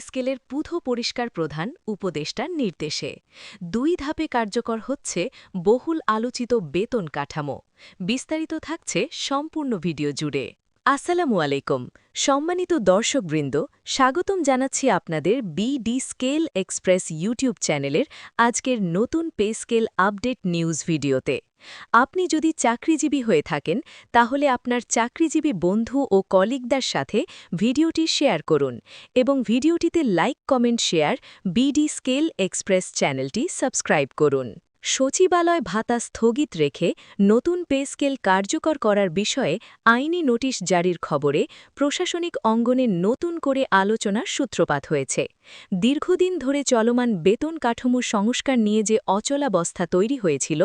স্কেলের পুথ পরিষ্কার প্রধান উপদেষ্টার নির্দেশে। দুই ধাপে কার্যকর হচ্ছে বহুল আলোচিত বেতন কাঠামো। বিস্তারিত থাকছে সম্পূর্ণ ভিডিও জুড়ে। আসসালামু আলাইকুম। সম্মানিত দর্শকবৃন্দ, স্বাগতম জানাচ্ছি আপনাদের বিডি স্কেল এক্সপ্রেস ইউটিউব চ্যানেলের আজকের নতুন পে স্কেল আপডেট নিউজ ভিডিওতে। আপনি যদি চাকরিজীবী হয়ে থাকেন, তাহলে আপনার চাকরিজীবী বন্ধু ও কলিগদের সাথে ভিডিওটি শেয়ার করুন এবং ভিডিওটিতে like, comment, share BD scale express চ্যানেলটি সাবস্ক্রাইব করুন। সচিবালয় ভাতা স্থগিত রেখে নতুন পে স্কেল কার্যকর করার বিষয়ে আইনি নোটিশ জারির খবরে প্রশাসনিক অঙ্গনে নতুন করে আলোচনার সূত্রপাত হয়েছে। দীর্ঘদিন ধরে চলমান বেতন কাঠামো সংস্কার নিয়ে যে অচলাবস্থা তৈরি হয়েছিল,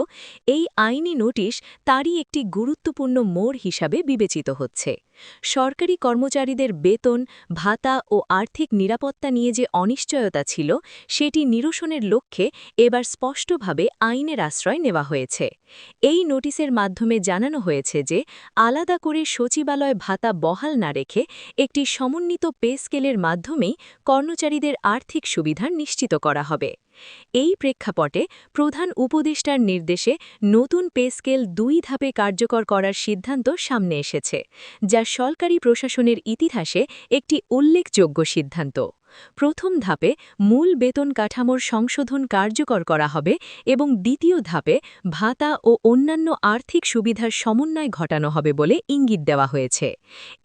এই আইনি নোটিশ তারই একটি গুরুত্বপূর্ণ মোড় হিসাবে বিবেচিত হচ্ছে। সরকারি কর্মচারীদের বেতন, ভাতা ও আর্থিক নিরাপত্তা নিয়ে যে অনিশ্চয়তা ছিল, সেটি নিরসনের লক্ষ্যে এবার স্পষ্টভাবে আইনের আশ্রয় নেওয়া হয়েছে। এই নোটিশের মাধ্যমে জানানো হয়েছে যে, আলাদা করে সচিবালয় ভাতা বহাল না রেখে একটি সমন্বিত পে স্কেলের মাধ্যমেই কর্মচারীদের আর্থিক সুবিধা নিশ্চিত করা হবে। এই প্রেক্ষাপটে প্রধান উপদেষ্টার নির্দেশে নতুন পে স্কেল দুই ধাপে কার্যকর করার সিদ্ধান্ত সামনে এসেছে, যা সরকারি প্রশাসনের ইতিহাসে একটি উল্লেখযোগ্য সিদ্ধান্ত। প্রথম ধাপে মূল বেতন কাঠামোর সংশোধন কার্যকর করা হবে এবং দ্বিতীয় ধাপে ভাতা ও অন্যান্য আর্থিক সুবিধার সমন্বয় ঘটানো হবে বলে ইঙ্গিত দেওয়া হয়েছে।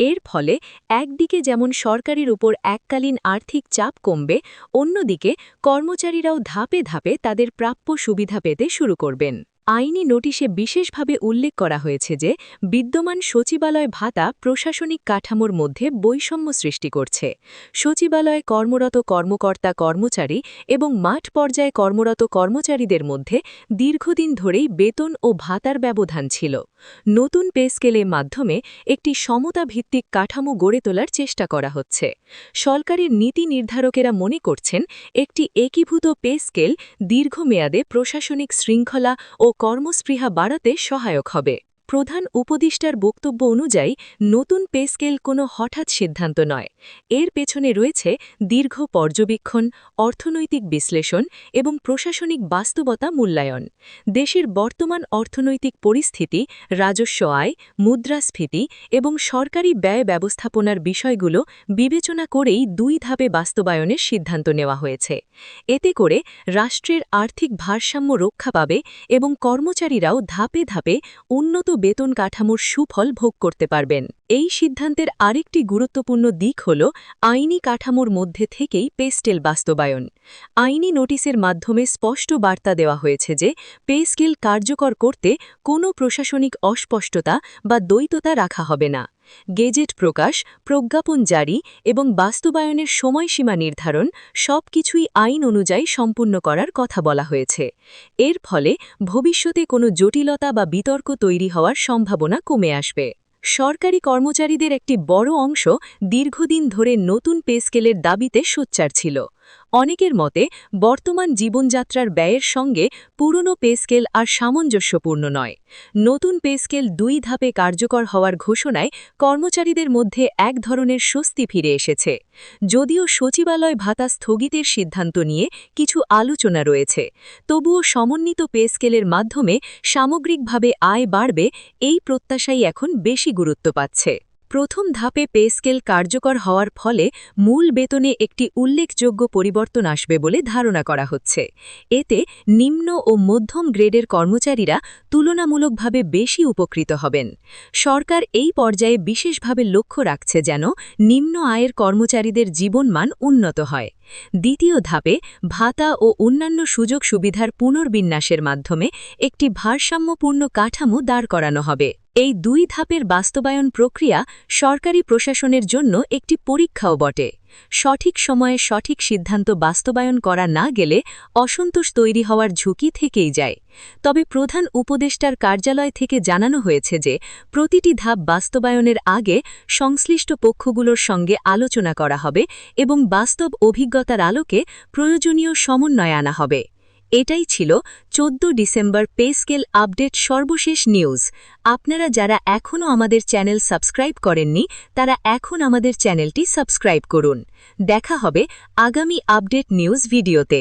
এর ফলে একদিকে যেমন সরকারের উপর এককালীন আর্থিক চাপ কমবে, অন্যদিকে কর্মচারীরাও ধাপে ধাপে তাদের প্রাপ্য সুবিধা পেতে শুরু করবেন। আইনি নোটিশে বিশেষভাবে উল্লেখ করা হয়েছে যে, বিদ্যমান সচিবালয় ভাতা প্রশাসনিক কাঠামোর মধ্যে বৈষম্য সৃষ্টি করছে। সচিবালয়ে কর্মরত কর্মকর্তা কর্মচারী এবং মাঠ পর্যায়ে কর্মরত কর্মচারীদের মধ্যে দীর্ঘদিন ধরেই বেতন ও ভাতার ব্যবধান ছিল। নতুন পে স্কেলের মাধ্যমে একটি সমতা ভিত্তিক কাঠামো গড়ে তোলার চেষ্টা করা হচ্ছে। সরকারের নীতি নির্ধারকেরা মনে করছেন, একটি একীভূত পে স্কেল দীর্ঘমেয়াদে প্রশাসনিক শৃঙ্খলা ও কর্মস্পৃহা বাড়াতে সহায়ক হবে। প্রধান উপদেষ্টার বক্তব্য অনুযায়ী, নতুন পে স্কেল কোনো হঠাৎ সিদ্ধান্ত নয়। এর পেছনে রয়েছে দীর্ঘ পর্যবেক্ষণ, অর্থনৈতিক বিশ্লেষণ এবং প্রশাসনিক বাস্তবতা মূল্যায়ন। দেশের বর্তমান অর্থনৈতিক পরিস্থিতি, রাজস্ব আয়, মুদ্রাস্ফীতি এবং সরকারি ব্যয় ব্যবস্থাপনার বিষয়গুলো বিবেচনা করেই দুই ধাপে বাস্তবায়নের সিদ্ধান্ত নেওয়া হয়েছে। এতে করে রাষ্ট্রের আর্থিক ভারসাম্য রক্ষা পাবে এবং কর্মচারীরাও ধাপে ধাপে উন্নত বেতন কাঠামোর সুফল ভোগ করতে পারবেন। এই সিদ্ধান্তের আরেকটি গুরুত্বপূর্ণ দিক হল আইনি কাঠামোর মধ্যে থেকেই পেস্টেল বাস্তবায়ন। আইনি নোটিসের মাধ্যমে স্পষ্ট বার্তা দেওয়া হয়েছে যে পে স্কেল কার্যকর করতে কোনো প্রশাসনিক অস্পষ্টতা বা দ্বৈততা রাখা হবে না। গেজেট প্রকাশ, প্রজ্ঞাপন জারি এবং বাস্তবায়নের সময়সীমা নির্ধারণ সব কিছুই আইন অনুযায়ী সম্পূর্ণ করার কথা বলা হয়েছে। এর ফলে ভবিষ্যতে কোনো জটিলতা বা বিতর্ক তৈরি হওয়ার সম্ভাবনা কমে আসবে। সরকারি কর্মচারীদের একটি বড় অংশ দীর্ঘদিন ধরে নতুন পে স্কেলের দাবিতে সোচ্চার ছিল। অনেকের মতে, বর্তমান জীবনযাত্রার ব্যয়ের সঙ্গে পুরনো পে স্কেল আর সামঞ্জস্যপূর্ণ নয়। নতুন পে স্কেল দুই ধাপে কার্যকর হওয়ার ঘোষণায় কর্মচারীদের মধ্যে এক ধরনের স্বস্তি ফিরে এসেছে। যদিও সচিবালয় ভাতা স্থগিতের সিদ্ধান্ত নিয়ে কিছু আলোচনা রয়েছে, তবুও সমন্বিত পে স্কেলের মাধ্যমে সামগ্রিকভাবে আয় বাড়বে এই প্রত্যাশাই এখন বেশি গুরুত্ব পাচ্ছে। প্রথম ধাপে পে স্কেল কার্যকর হওয়ার ফলে মূল বেতনে একটি উল্লেখযোগ্য পরিবর্তন আসবে বলে ধারণা করা হচ্ছে। এতে নিম্ন ও মধ্যম গ্রেডের কর্মচারীরা তুলনামূলকভাবে বেশি উপকৃত হবেন। সরকার এই পর্যায়ে বিশেষভাবে লক্ষ্য রাখছে যেন নিম্ন আয়ের কর্মচারীদের জীবনমান উন্নত হয়। দ্বিতীয় ধাপে ভাতা ও অন্যান্য সুযোগ সুবিধার পুনর্বিন্যাসের মাধ্যমে একটি ভারসাম্যপূর্ণ কাঠামো দাঁড় করানো হবে। এই দুই ধাপের বাস্তবায়ন প্রক্রিয়া সরকারি প্রশাসনের জন্য একটি পরীক্ষাও বটে। সঠিক সময়ে সঠিক সিদ্ধান্ত বাস্তবায়ন করা না গেলে অসন্তোষ তৈরি হওয়ার ঝুঁকি থেকেই যায়। তবে প্রধান উপদেষ্টার কার্যালয় থেকে জানানো হয়েছে যে, প্রতিটি ধাপ বাস্তবায়নের আগে সংশ্লিষ্ট পক্ষগুলোর সঙ্গে আলোচনা করা হবে এবং বাস্তব অভিজ্ঞতার আলোকে প্রয়োজনীয় সমন্বয় আনা হবে। এটাই ছিল চোদ্দ ডিসেম্বর পে স্কেল আপডেট সর্বশেষ নিউজ। আপনারা যারা এখনও আমাদের চ্যানেল সাবস্ক্রাইব করেননি, তারা এখন আমাদের চ্যানেলটি সাবস্ক্রাইব করুন। দেখা হবে আগামী আপডেট নিউজ ভিডিওতে।